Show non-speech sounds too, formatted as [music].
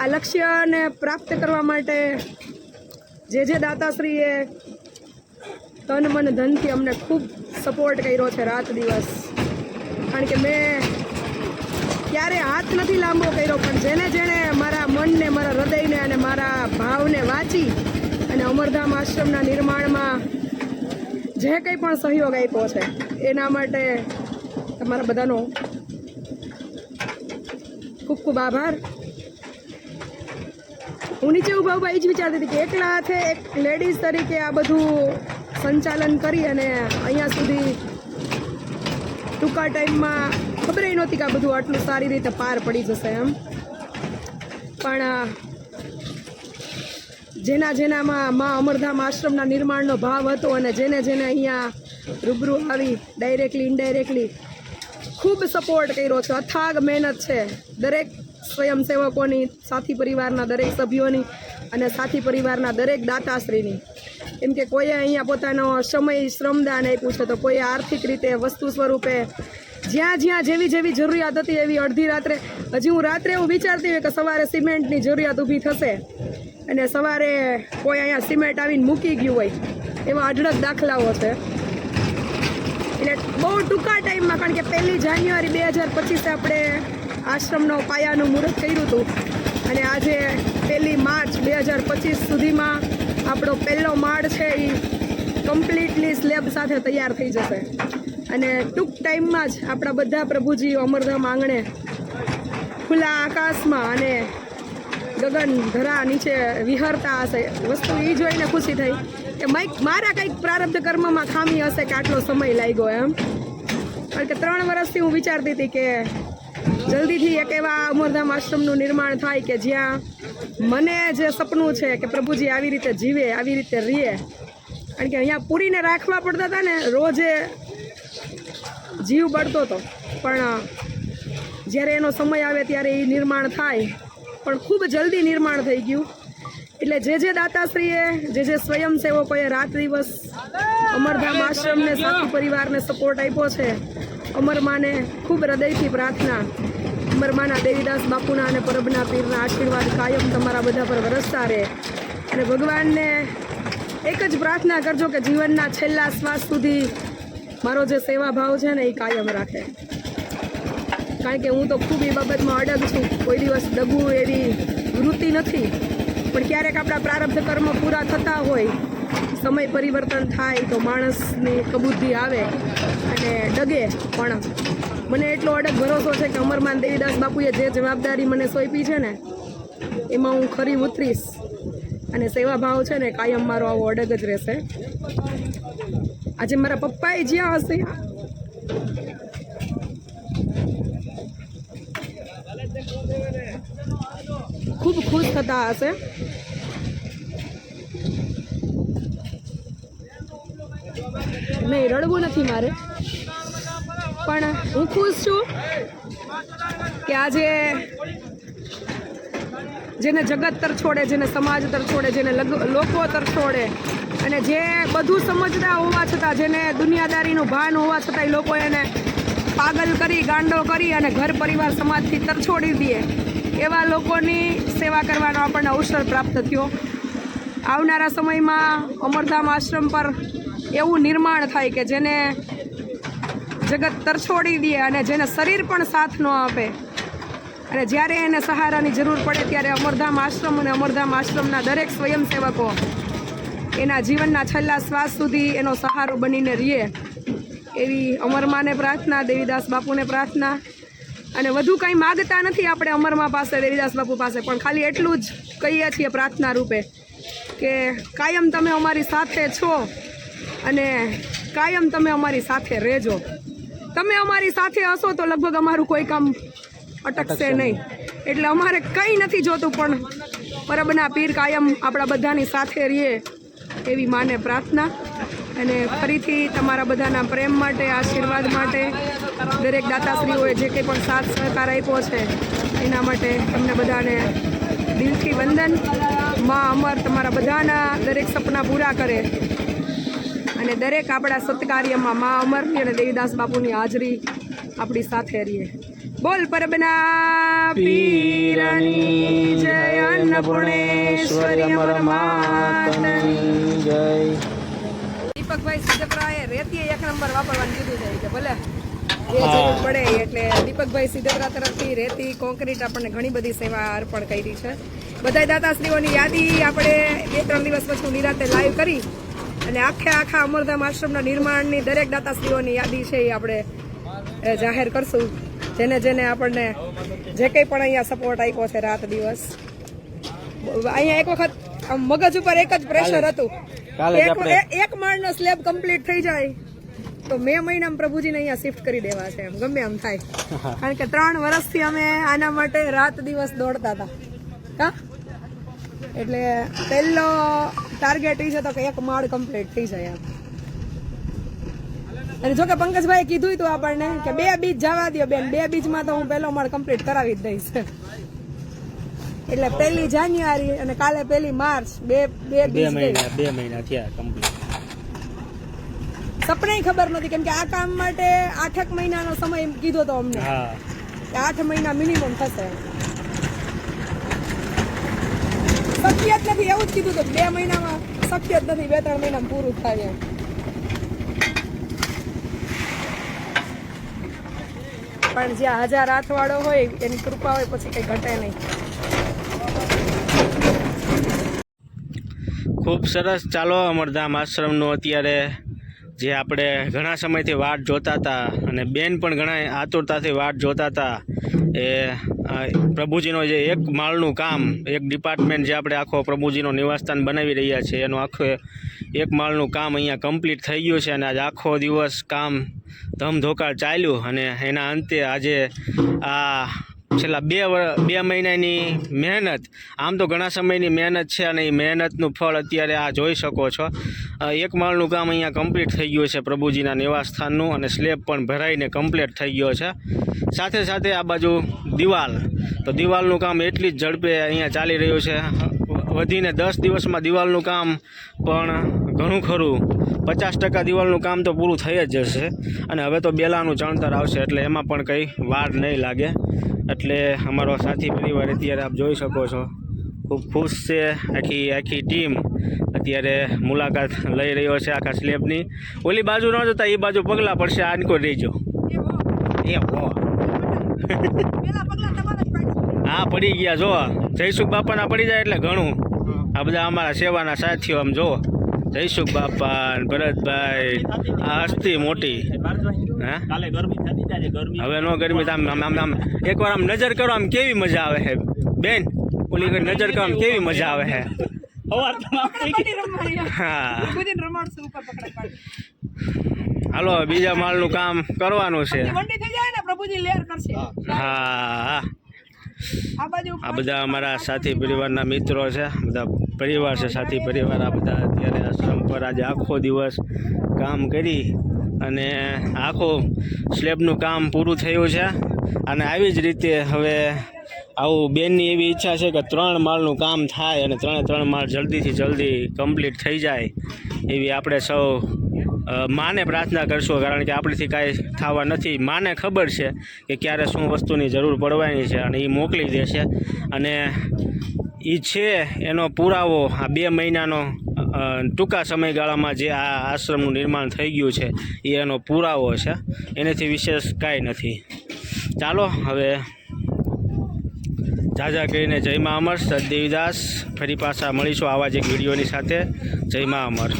આ લક્ષ્યને પ્રાપ્ત કરવા માટે જે જે દાતાશ્રીએ તન મન ધનથી અમને ખૂબ સપોર્ટ કર્યો છે રાત દિવસ. કારણ કે મેં ક્યારે હાથ નથી લાંબો કર્યો, પણ જેને જેણે મારા મનને, મારા હૃદયને અને મારા ભાવને વાંચી અને અમરધામ આશ્રમના નિર્માણમાં જે કંઈ પણ સહયોગ આપ્યો છે, એના માટે તમારા બધાનો ખૂબ ખૂબ આભાર. હું નીચે ઊભા ઊભા એ જ વિચારતી હતી કે એકલા હાથે એક લેડીઝ તરીકે આ બધું સંચાલન કરી અને અહીંયા સુધી ટૂંકા ટાઈમમાં ખબર નહોતી કે આ બધું આટલું સારી રીતે પાર પડી જશે એમ. પણ જેના જેનામાં મા અમરધામ આશ્રમના નિર્માણનો ભાવ હતો અને જેને જેને અહીંયા રૂબરૂ આવી ડાયરેક્ટલી ઇનડાયરેક્ટલી ખૂબ સપોર્ટ કર્યો છે. અથાગ મહેનત છે. દરેક સ્વયંસેવકોની, સાથી પરિવારના દરેક સભ્યોની અને સાથી પરિવારના દરેક દાતાશ્રીની. એમ કે કોઈએ અહીંયા પોતાનો સમય શ્રમદાન આપ્યું છે, તો કોઈએ આર્થિક રીતે, વસ્તુ સ્વરૂપે જ્યાં જ્યાં જેવી જેવી જરૂરિયાત હતી એવી અડધી રાત્રે, હજી હું રાત્રે એવું વિચારતી હોય કે સવારે સિમેન્ટની જરૂરિયાત ઊભી થશે અને સવારે કોઈ અહીંયા સિમેન્ટ આવીને મૂકી ગયું હોય, એવા અઢળક દાખલાઓ છે. એટલે બહુ ટૂંકા ટાઈમમાં, કારણ કે પહેલી જાન્યુઆરી બે હજાર પચીસે આપણે આશ્રમનો પાયાનું મુહૂર્ત કર્યું હતું. અને આજે પહેલી માર્ચ બે હજાર પચીસ સુધીમાં આપણો પહેલો માળ છે એ કમ્પ્લીટલી સ્લેબ સાથે તૈયાર થઈ જશે. અને ટૂંક ટાઈમમાં જ આપણા બધા પ્રભુજીઓ અમરધામ આંગણે ખુલ્લા આકાશમાં અને ગગન ધરા નીચે વિહરતા હશે. વસ્તુ એ જોઈને ખુશી થઈ કે માઈક, મારા કંઈક પ્રારબ્ધ કર્મમાં ખામી હશે કે આટલો સમય લાગ્યો એમ. કારણ કે ત્રણ વર્ષથી હું વિચારતી હતી કે જલ્દીથી એક એવા અમરધામ આશ્રમનું નિર્માણ થાય કે જ્યાં મને જે સપનું છે કે પ્રભુજી આવી રીતે જીવે, આવી રીતે રીએ. કારણ કે અહીંયા પૂરીને રાખવા પડતા હતા ને, રોજે જીવ બળતો હતો. પણ જ્યારે એનો સમય આવે ત્યારે એ નિર્માણ થાય. પણ ખૂબ જલ્દી નિર્માણ થઈ ગયું. એટલે જે જે દાતાશ્રીએ, જે જે સ્વયંસેવકોએ રાત દિવસ અમરધામ આશ્રમને, સાથી પરિવારને સપોર્ટ આપ્યો છે અમરમાને ખૂબ હૃદયથી પ્રાર્થના. અમરમાના દેવીદાસ બાપુના અને પરબના પીરના આશીર્વાદ કાયમ તમારા બધા પર વરસતા રહે. અને ભગવાનને એક જ પ્રાર્થના કરજો કે જીવનના છેલ્લા શ્વાસ સુધી મારો જે સેવા ભાવ છે ને એ કાયમ રાખે. કારણ કે હું તો ખૂબ એ બાબતમાં અડગ છું. કોઈ દિવસ ડગું એવી વૃત્તિ નથી. પણ ક્યારેક આપણા પ્રારબ્ધ કર્મ પૂરા થતા હોય સમય પરિવર્તન થાય તો માણસની કબૂદ્ધિ આવે અને ડગે. પણ મને એટલો અડગ ભરોસો છે કે અમરમાન દેવીદાસ બાપુએ જે જવાબદારી મને સોંપી છે ને, એમાં હું ખરી ઉતરીશ. અને સેવા ભાવ છે ને, કાયમ મારો આવો અડગ જ રહેશે. આજે મારા પપ્પાએ જ્યાં હશે. ખૂબ ખુશ થતા હશે. નહીં રડવું નથી મારે. પણ હું ખુશ છું કે આજે જેને જગત તર છોડે, જેને સમાજ તર છોડે, જેને લોકો તર છોડે અને જે બધું સમજતા હોવા છતાં, જેને દુનિયાદારીનું ભાન હોવા છતાં એ લોકો એને પાગલ કરી, ગાંડો કરી અને ઘર પરિવાર સમાજથી તરછોડી દે, એવા લોકોની સેવા કરવાનો આપણને અવસર પ્રાપ્ત થયો. આવનારા સમયમાં અમરધામ આશ્રમ પર એવું નિર્માણ થાય કે જેને જગત તરછોડી દે અને જેને શરીર પણ સાથ ન આપે. અને જ્યારે એને સહારાની જરૂર પડે ત્યારે અમરધામ આશ્રમ અને અમરધામ આશ્રમના દરેક સ્વયંસેવકો એના જીવનના છેલ્લા શ્વાસ સુધી એનો સહારો બનીને રહીએ. એવી અમરમાને પ્રાર્થના, દેવીદાસ બાપુને પ્રાર્થના. અને વધુ કંઈ માગતા નથી આપણે અમરમા પાસે, દેવીદાસ બાપુ પાસે, પણ ખાલી એટલું જ કહીએ છીએ પ્રાર્થના રૂપે કે કાયમ તમે અમારી સાથે છો. અને કાયમ તમે અમારી સાથે રહેજો. તમે અમારી સાથે હશો તો લગભગ અમારું કોઈ કામ અટકશે નહીં. એટલે અમારે કંઈ નથી જોતું પણ પરબના પીર કાયમ આપણા બધાની સાથે રહીએ એવી માને પ્રાર્થના. અને ફરીથી તમારા બધાના પ્રેમ માટે આશીર્વાદ માટે દરેક દાતાશ્રીઓએ જે કંઈ પણ સાથ સહકાર આપ્યો છે એના માટે તમને બધાને દિલથી વંદન. માં અમર તમારા બધાના દરેક સપના પૂરા કરે. અને દરેક આપણા સત્કાર્યમાં મા અમરની અને દેવીદાસ બાપુની હાજરી આપણી સાથે રહીએ. બોલ પરબના પીરની જય અન્નપૂર્ણેશ્વરી અમર માતની જય. દીપકભાઈ સિદ્ધપરાએ રેતી એક નંબર વાપરવાનું કીધું છે કે ભલે જરૂર પડે એટલે દીપકભાઈ સિદ્ધપરા તરફથી રેતી કોન્ક્રીટ આપણને ઘણી બધી સેવા અર્પણ કરી છે. બધા દાતાશ્રીઓની યાદી આપણે બે ત્રણ દિવસ પછી નિરાતે લાઈવ કરી. અને આખે આખા અમરધામ આશ્રમના નિર્માણની દરેક દાતાશ્રીઓની યાદી છે એ આપણે જાહેર કરશું. જેને જેને આપણને જે કંઈ પણ અહીંયા સપોર્ટ આપ્યો છે રાત દિવસ. અહીંયા એક વખત આમ મગજ ઉપર એક જ પ્રેશર હતું. એક માળનો સ્લેબ કમ્પ્લીટ થઈ જાય તો મે મહિનામાં પ્રભુજીને અહીંયા શિફ્ટ કરી દેવા છે એમ ગમે એમ થાય. [laughs] કારણ કે ત્રણ વર્ષથી અમે આના માટે રાત દિવસ દોડતા હતા. હા? એટલે પહેલો ટાર્ગેટ એ છે તો કે એક માળ કમ્પ્લીટ થઈ જાય એમ. અને જો કે પંકજભાઈ કીધું હતું આપણને કે બે બીજ જવા દો બેન બે બીજમાં તો હું પહેલો માળ કમ્પ્લીટ કરાવી જ દઈશ. એટલે પહેલી જાન્યુઆરી અને કાલે પહેલી માર્ચ બે બે બે મહિના બે મહિના થયા કમ્પ્લીટ સપને ખબર નથી કેમ કે આ કામ માટે આઠક મહિનાનો સમય કીધો તો અમને. કે આઠ મહિના મિનિમમ થશે. શક્ય જ નથી, એવું જ કીધું હતું. બે મહિનામાં શક્ય જ નથી, બે ત્રણ મહિનામાં પૂરું થાય એમ. પણ જ્યાં હજાર હાથવાળો હોય, એની કૃપા હોય, પછી કઈ ઘટે નહીં. ખૂબ સરસ. ચાલો, અમરધામ આશ્રમનું અત્યારે જે આપણે ઘણા સમયથી વાટ જોતા હતા અને બેન પણ ઘણા આતુરતાથી વાટ જોતા હતા, એ પ્રભુજીનો જે એક માળનું કામ, એક ડિપાર્ટમેન્ટ જે આપણે આખો પ્રભુજીનો નિવાસસ્થાન બનાવી રહ્યા છીએ એનું આખું એક માળનું કામ અહીંયા કમ્પ્લીટ થઈ ગયું છે અને આજે આખો દિવસ કામ ધમધોકાળ ચાલ્યું અને એના અંતે આજે આ છેલ્લા બે બે મહિનાની મહેનત, આમ તો ઘણા સમયની મહેનત છે અને એ મહેનતનું ફળ અત્યારે આ જોઈ શકો છો. એક માળનું કામ અહીંયા કમ્પ્લીટ થઈ ગયું છે પ્રભુજીના નિવાસસ્થાનનું અને સ્લેબ પણ ભરાઈને કમ્પ્લીટ થઈ ગયો છે. સાથે સાથે આ બાજુ દિવાલ, તો દિવાલનું કામ એટલી જ ઝડપે અહીંયા ચાલી રહ્યું છે. વધીને દસ દિવસમાં દિવાલનું કામ પણ ઘણું ખરું. પચાસ ટકા દિવાલનું કામ તો પૂરું થઈ જ જશે. અને હવે તો બેલાનું ચણતર આવશે, એટલે એમાં પણ કંઈ વાર નહીં લાગે. એટલે અમારો સાથી પરિવાર અત્યારે આપ જોઈ શકો છો. ખૂબ ખુશ છે આખી આખી ટીમ અત્યારે મુલાકાત લઈ રહ્યો છે આખા સ્લેબની. ઓલી બાજુ ન જતા એ બાજુ પગલાં પડશે આનકો રહીજો એ હો. હા. પડી ગયા જો. જયસુખ બાપાના પડી જાય એટલે ઘણું. આ બધા અમારા સેવાના સાથીઓ આમ જો. જયસુખ બાપા ભરતભાઈ. આ હસ્તી મોટી. હા? કાલે ગરમી થતી જાય ગરમી. હવે નો ગરમી તો આમ આમ આમ એકવાર આમ નજર કરો આમ કેવી મજા આવે છે બેન ઓલી નજર કરો આમ કેવી મજા આવે છે હા. હાલો બીજા માળનું કામ કરવાનું છે. વંડી થઈ જાય ને પ્રભુજી લેર કરશે. હા. આ આ બધા અમારા સાથી પરિવારના મિત્રો છે. બધા પરિવાર છે સાથી પરિવાર. આ બધા અત્યારે આશ્રમ પર આજે આખો દિવસ કામ કરી અને આખું સ્લેબનું કામ પૂરું થયું છે. અને આવી જ રીતે હવે આવું બેનની એવી ઈચ્છા છે કે ત્રણ માળનું કામ થાય અને ત્રણે ત્રણ માળ જલ્દીથી જલ્દી કમ્પ્લીટ થઈ જાય એવી આપણે સૌ માને પ્રાર્થના કરશું. કારણ કે આપણેથી કાંઈ થવા નથી. માને ખબર છે કે ક્યારે શું વસ્તુની જરૂર પડવાની છે અને એ મોકલી દેશે. અને એ છે એનો પુરાવો આ બે મહિનાનો ટૂંકા સમયગાળામાં જે આ આશ્રમનું નિર્માણ થઈ ગયું છે, એ એનો પુરાવો છે. એનાથી વિશેષ કાંઈ નથી. ચાલો, હવે જાજા કરીને જય મા અમર. સતદેવીદાસ ફરી પાછા મળીશું આવા જ એક વિડીયોની સાથે. જય મા અમર.